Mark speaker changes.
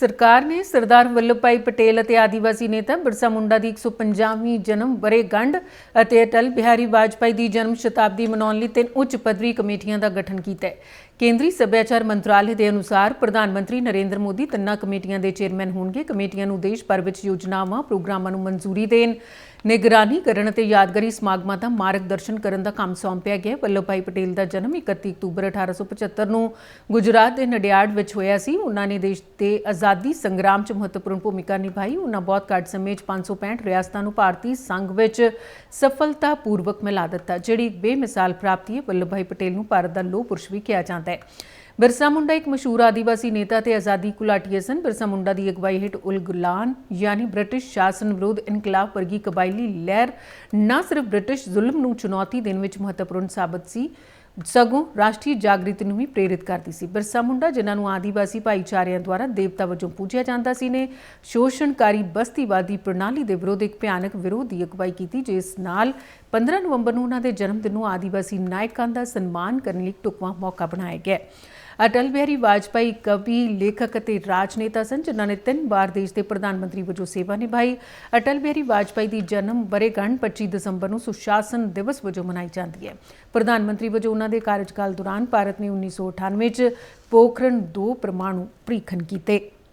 Speaker 1: ਸਰਕਾਰ ਨੇ ਸਰਦਾਰ ਵੱਲਭ ਭਾਈ ਪਟੇਲ ਅਤੇ ਆਦੀਵਾਸੀ ਨੇਤਾ ਬਿਰਸਾ ਮੁੰਡਾ ਦੀ 150ਵੀਂ ਜਨਮ ਵਰੇਗੰਢ ਅਤੇ ਅਟਲ ਬਿਹਾਰੀ ਵਾਜਪਾਈ ਦੀ ਜਨਮ ਸ਼ਤਾਬਦੀ ਮਨਾਉਣ ਲਈ ਤਿੰਨ ਉੱਚ ਪੱਧਰੀ ਕਮੇਟੀਆਂ ਦਾ ਗਠਨ ਕੀਤਾ ਹੈ। ਕੇਂਦਰੀ ਸੱਭਿਆਚਾਰ ਮੰਤਰਾਲੇ ਦੇ ਅਨੁਸਾਰ ਪ੍ਰਧਾਨ ਮੰਤਰੀ ਨਰਿੰਦਰ ਮੋਦੀ ਤਿੰਨਾਂ ਕਮੇਟੀਆਂ ਦੇ ਚੇਅਰਮੈਨ ਹੋਣਗੇ। ਕਮੇਟੀਆਂ ਨੂੰ ਦੇਸ਼ ਭਰ ਵਿੱਚ ਯੋਜਨਾਵਾਂ, ਪ੍ਰੋਗਰਾਮਾਂ ਨੂੰ ਮਨਜ਼ੂਰੀ ਦੇਣ ਨਿਗਰਾਨੀ ਕਰਨ ਅਤੇ ਯਾਦਗਾਰੀ ਸਮਾਗਮਾਂ ਦਾ ਮਾਰਗਦਰਸ਼ਨ ਕਰਨ ਦਾ ਕੰਮ ਸੌਂਪਿਆ ਗਿਆ। ਵੱਲਭ ਭਾਈ ਪਟੇਲ ਦਾ ਜਨਮ 31 ਅਕਤੂਬਰ 1875 ਨੂੰ ਗੁਜਰਾਤ ਦੇ ਨਡਿਆੜ ਵਿੱਚ ਹੋਇਆ ਸੀ। ਉਹਨਾਂ ਨੇ ਦੇਸ਼ ਦੇ ਆਜ਼ਾਦੀ ਸੰਗਰਾਮ 'ਚ ਮਹੱਤਵਪੂਰਨ ਭੂਮਿਕਾ ਨਿਭਾਈ। ਉਹਨਾਂ ਬਹੁਤ ਘੱਟ ਸਮੇਂ 'ਚ 565 ਰਿਆਸਤਾਂ ਨੂੰ ਭਾਰਤੀ ਸੰਘ ਵਿੱਚ ਸਫਲਤਾਪੂਰਵਕ ਮਿਲਾ ਦਿੱਤਾ, ਜਿਹੜੀ ਬੇਮਿਸਾਲ ਪ੍ਰਾਪਤੀ ਹੈ। ਵੱਲਭ ਭਾਈ ਪਟੇਲ ਨੂੰ ਭਾਰਤ ਦਾ ਲੋਹ ਪੁਰਸ਼ ਵੀ ਕਿਹਾ ਜਾਂਦਾ ਹੈ। ਬਿਰਸਾ ਮੁੰਡਾ ਇੱਕ ਮਸ਼ਹੂਰ ਆਦੀਵਾਸੀ ਨੇਤਾ ਤੇ ਆਜ਼ਾਦੀ ਘੁਲਾਟੀਏ ਸਨ। ਬਿਰਸਾ ਮੁੰਡਾ ਦੀ ਅਗਵਾਈ ਹੇਠ ਉਲ ਗੁਲਾਨ ਯਾਨੀ ਬ੍ਰਿਟਿਸ਼ ਸ਼ਾਸਨ ਵਿਰੁੱਧ ਇਨਕਲਾਬ ਵਰਗੀ ਕਬਾਇਲੀ ਲਹਿਰ ਨਾ ਸਿਰਫ ਬ੍ਰਿਟਿਸ਼ ਜ਼ੁਲਮ ਨੂੰ ਚੁਣੌਤੀ ਦੇਣ ਵਿੱਚ ਮਹੱਤਵਪੂਰਨ ਸਾਬਤ ਸੀ, ਸਗੋਂ ਰਾਸ਼ਟਰੀ ਜਾਗ੍ਰਿਤੀ ਨੂੰ ਵੀ ਪ੍ਰੇਰਿਤ ਕਰਦੀ ਸੀ। ਬਿਰਸਾ ਮੁੰਡਾ, ਜਿਨ੍ਹਾਂ ਨੂੰ ਆਦੀਵਾਸੀ ਭਾਈਚਾਰਿਆਂ ਦੁਆਰਾ ਦੇਵਤਾ ਵਜੋਂ ਪੂਜਿਆ ਜਾਂਦਾ ਸੀ, ਨੇ ਸ਼ੋਸ਼ਣਕਾਰੀ ਬਸਤੀਵਾਦੀ ਪ੍ਰਣਾਲੀ ਦੇ ਵਿਰੁੱਧ ਇੱਕ ਭਿਆਨਕ ਵਿਰੋਧ ਦੀ ਅਗਵਾਈ ਕੀਤੀ, ਜਿਸ ਨਾਲ 15 ਨਵੰਬਰ ਨੂੰ ਉਹਨਾਂ ਦੇ ਜਨਮ ਦਿਨ ਨੂੰ ਆਦੀਵਾਸੀ ਨਾਇਕਾਂ ਦਾ ਸਨਮਾਨ ਕਰਨ ਲਈ ਟੁਕਵਾ ਮੌਕਾ ਬਣਾਇਆ ਗਿਆ। ਅਟਲ ਬਿਹਾਰੀ ਵਾਜਪਾਈ ਕਵੀ, ਲੇਖਕ ਅਤੇ ਰਾਜਨੇਤਾ ਸਨ, ਜਿਨ੍ਹਾਂ ਨੇ ਤਿੰਨ ਵਾਰ ਦੇਸ਼ ਦੇ ਪ੍ਰਧਾਨ ਮੰਤਰੀ ਵਜੋਂ ਸੇਵਾ ਨਿਭਾਈ। ਅਟਲ ਬਿਹਾਰੀ ਵਾਜਪਾਈ ਦੀ ਜਨਮ ਵਰ੍ਹੇਗੰਢ 25 ਦਸੰਬਰ ਨੂੰ ਸੁਸ਼ਾਸਨ ਦਿਵਸ ਵਜੋਂ ਮਨਾਈ ਜਾਂਦੀ ਹੈ। ਪ੍ਰਧਾਨ ਮੰਤਰੀ ਵਜੋਂ ਉਹਨਾਂ ਦੇ ਕਾਰਜਕਾਲ ਦੌਰਾਨ ਭਾਰਤ ਨੇ 1998 ਚ ਪੋਖਰਨ 2 ਪਰਮਾਣੂ ਪ੍ਰੀਖਣ ਕੀਤੇ।